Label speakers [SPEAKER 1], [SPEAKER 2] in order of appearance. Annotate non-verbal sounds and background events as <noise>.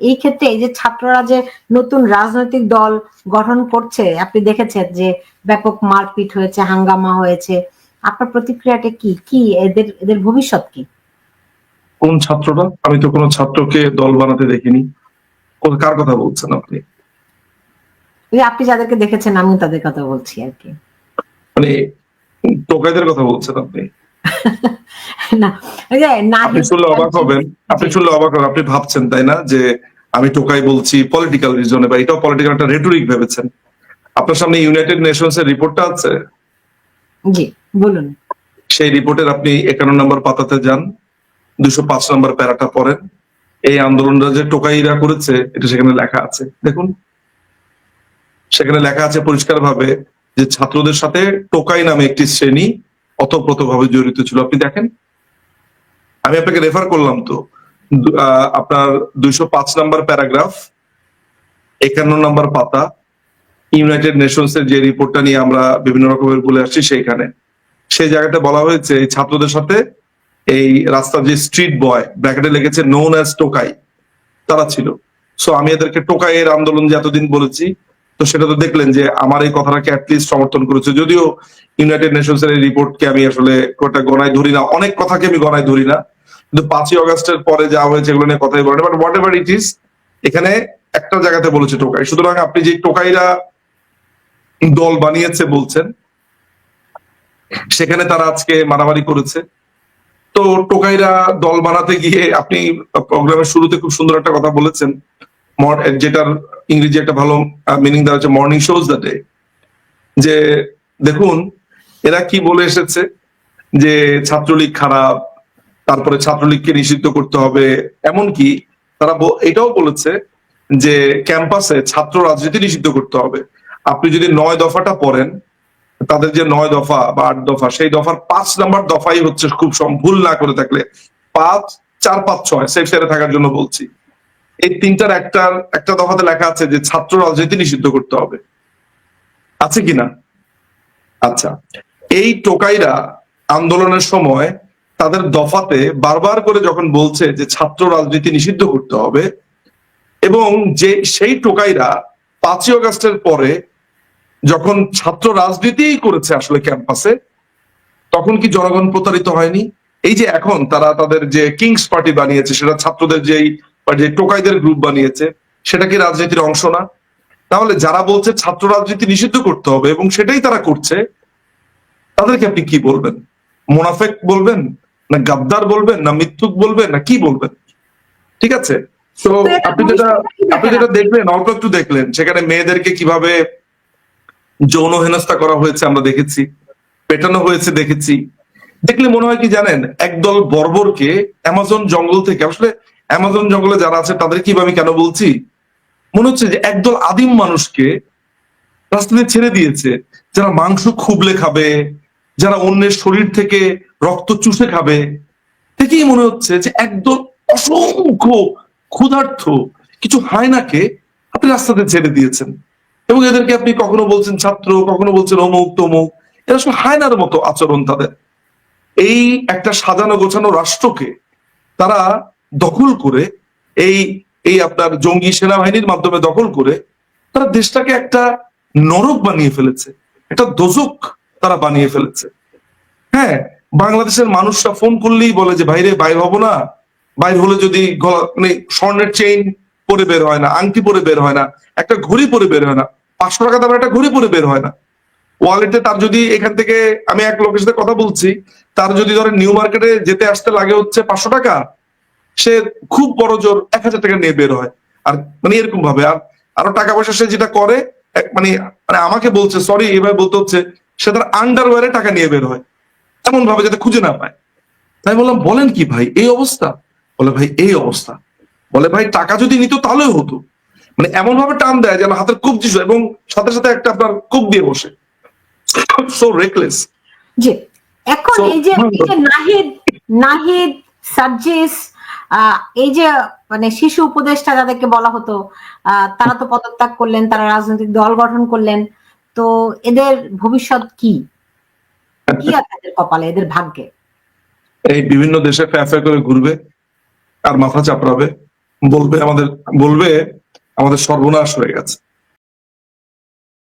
[SPEAKER 1] এই ক্ষেত্রে এই যে ছাত্ররা যে নতুন রাজনৈতিক দল গঠন করছে আপনি দেখেছেন যে ব্যাপক মারপিট হয়েছে হাঙ্গামা হয়েছে। আপনার প্রতিক্রিয়াটা কি? কি এদের এদের ভবিষ্যৎ কি?
[SPEAKER 2] কোন ছাত্রটা আমি তো কোনো ছাত্রকে দল বানাতে দেখিনি। কার কথা বলছেন আপনি?
[SPEAKER 1] আপনি যাদেরকে দেখেছেন আমি তাদের কথা বলছি আর কি।
[SPEAKER 2] মানে টোকাইদের কথা বলছেন আপনি? <laughs>
[SPEAKER 1] না
[SPEAKER 2] আপনি শুনলে অবাক হবেন। আপনি শুনলে অবাক হবেন। আপনি ভাবছেন তাই না? যে আমি টোকাই বলছি পলিটিক্যাল রিজনে বা এটাও পলিটিক্যাল একটা রেটরিক ভেবেছেন। আপনার সামনে ইউনাইটেড নেশনস এর রিপোর্টটা আছে?
[SPEAKER 1] জি বলুন।
[SPEAKER 2] সেই রিপোর্টের আপনি একান্ন নম্বর পাতাতে যান দুশো পাঁচ নম্বর প্যারাটা পড়েন। এই আন্দোলনটা যে টোকাইরা করেছে এটা সেখানে লেখা আছে। দেখুন সেখানে লেখা আছে পরিষ্কার ভাবে যে ছাত্রদের সাথে টোকাই নামে একটি শ্রেণি অতপ্রত ভাবে জড়িত ছিল। আপনি দেখেন, আমি আপনাকে রেফার করলাম তো। আপনার দুইশো পাঁচ নম্বর প্যারাগ্রাফ একান্ন নম্বর পাতা ইউনাইটেড নেশনস এর যে রিপোর্টটা নিয়ে আমরা বিভিন্ন রকমের বলে আসছি সেইখানে। সেই জায়গাটা বলা হয়েছে, এই ছাত্রদের সাথে এই রাস্তার যে স্ট্রিট বয় ব্র্যাকেটে লেগেছে নোন অ্যাজ টোকাই, তারা ছিল। সো আমি এদেরকে টোকাইয়ের আন্দোলন যে এতদিন বলেছি তো সেটা তো দেখলেন যে আমার এই কথাটাকে অ্যাটলিস্ট সমর্থন করেছে। যদিও ইউনাইটেড নেশনস এর রিপোর্টকে আমি আসলে ওটা গণায় ধরি না। অনেক কথাকে আমি গণায় ধরি না। কিন্তু পাঁচই অগস্টের পরে যা হয়েছে এগুলো নিয়ে কথাই বলে but whatever it is এখানে একটা জায়গাতে বলেছে টোকাই। সুতরাং আপনি যে টোকাইরা দল বানিয়েছে বলছেন, সেখানে তারা আজকে মারামারি করেছে। তো টোকাইরা দল বানাতে গিয়ে আপনি প্রোগ্রামের শুরুতে খুব সুন্দর একটা কথা বলেছেন। যেটার ইংরেজি একটা ভালো মিনিং দেওয়া হচ্ছে মর্নিং শোজ দ্য ডে যে দেখুন, এরা কি বলে এসেছে? যে ছাত্রলীগ খারাপ, তারপরে ছাত্রলীগকে নিষিদ্ধ করতে হবে, এমনকি তারা এটাও বলেছে যে ক্যাম্পাসে ছাত্র রাজনীতি নিষিদ্ধ করতে হবে। আপনি যদি নয় দফাটা পড়েন, তাদের যে নয় দফা বা আট দফা, সেই দফার পাঁচ নাম্বার দফাই হচ্ছে খুব ভুল না করে থাকলে। পাঁচ, চার, পাঁচ, ছয় সেফ সাইডে থাকার জন্য বলছি। এই তিনটার একটা একটা দফাতে লেখা আছে যে ছাত্র রাজনীতি নিষিদ্ধ করতে হবে। আছে কিনা আচ্ছা। এই টোকাইরা আন্দোলনের সময় তাদের দফাতে বারবার করে যখন বলছে যে ছাত্র রাজনীতি নিষিদ্ধ করতে হবে এবং যে, সেই টোকাইরা পাঁচই অগস্টের পরে যখন ছাত্র রাজনীতিই করেছে আসলে ক্যাম্পাসে, তখন কি জনগণ প্রতারিত হয়নি? এই যে এখন তারা তাদের যে কিংস পার্টি বানিয়েছে, সেটা ছাত্রদের যেই বা যে টোকাইদের গ্রুপ বানিয়েছে সেটা কি রাজনীতির অংশ না? তাহলে যারা বলছে ছাত্র রাজনীতি নিষিদ্ধ করতে হবে এবং সেটাই তারা করছে তাদেরকে আপনি কি বলবেন? মোনাফেক বলবেন না গাদ্দার বলবেন না মিথ্যুক বলবেন না কি বলবেন? ঠিক আছে? তো আপনি যেটা আপনি যেটা দেখলেন অল্প একটু দেখলেন সেখানে মেয়েদেরকে কীভাবে যৌন হেনস্থা করা হয়েছে আমরা দেখেছি পেটানো হয়েছে দেখেছি। দেখলে মনে হয় কি জানেন একদল বর্বরকে অ্যামাজন জঙ্গল থেকে আসলে অ্যামাজন জঙ্গলে যারা আছে তাদের কি আমি কেন বলছি? মনে হচ্ছে যে একদল আদিম মানুষকে রাস্তাতে ছেড়ে দিয়েছে, যারা মাংস খুবলে খাবে, যারা অন্যের শরীর থেকে রক্ত চুষে খাবে। দেখেই মনে হচ্ছে যে একদল অসংখ্য ক্ষুধার্থ কিছু হায়নাকে আপনি রাস্তাতে ছেড়ে দিয়েছেন। এবং এদেরকে আপনি কখনো বলছেন ছাত্র, কখনো বলছেন অমুক, তমুক, এরা সব হায়নার মতো আচরণ তাদের। এই একটা সাজানো গোছানো রাষ্ট্রকে তারা দখল করে এই এই আপনার জঙ্গি সেনাবাহিনীর মাধ্যমে দখল করে তারা দেশটাকে একটা নরক বানিয়ে ফেলেছে, একটা দোজক তারা বানিয়ে ফেলেছে। হ্যাঁ বাংলাদেশের মানুষরা ফোন করলেই বলে যে বাইরে বাইর হব না। বাইর হলে যদি মানে স্বর্ণের চেইন পরে বের হয় না, আংটি পরে বের হয় না, একটা ঘড়ি পরে বের হয় না, পাঁচশো টাকা দামের একটা ঘড়ি পরে বের হয় না। ওয়ালেটে তার যদি এখান থেকে, আমি এক লোকের সাথে কথা বলছি, তার যদি ধরেন নিউ মার্কেটে যেতে আসতে লাগে হচ্ছে পাঁচশো টাকা সে খুব বড় জোর এক হাজার টাকা নিয়ে বের হয়। আর মানে এরকম ভাবে। আর আরও টাকা পয়সা সে যেটা করে মানে মানে আমাকে বলছে সরি এভাবে বলতে হচ্ছে সে তার আন্ডারওয়ারে টাকা নিয়ে বের হয়। এমন ভাবে যাতে খুঁজে না পায়। তাই বললাম বলেন কি ভাই এই অবস্থা? বলে ভাই এই অবস্থা। বলে ভাই টাকা যদি নিত তাহলেও হতো। মানে এমন ভাবে টান দেয় যেন হাতের কবজি এবং সাথে সাথে একটা আপনার কোপ দিয়ে বসে। সো রেকলেস
[SPEAKER 1] জি। এখন এই যে নাহিদ নাহিদ সার্জিস আহ, এই যে মানে শিশু উপদেষ্টা যাদেরকে বলা হতো তারা তো পদত্যাগ করলেন, তারা রাজনৈতিক দল গঠন করলেন, তো এদের ভবিষ্যৎ কি? কি আছে এদের কপালে, এদের ভাগ্যে?
[SPEAKER 2] এই বিভিন্ন দেশে ফ্যাফে ফ্যা করে ঘুরবে, আর মাথা চাপড়াবে, বলবে আমাদের বলবে আমাদের সর্বনাশ হয়ে গেছে।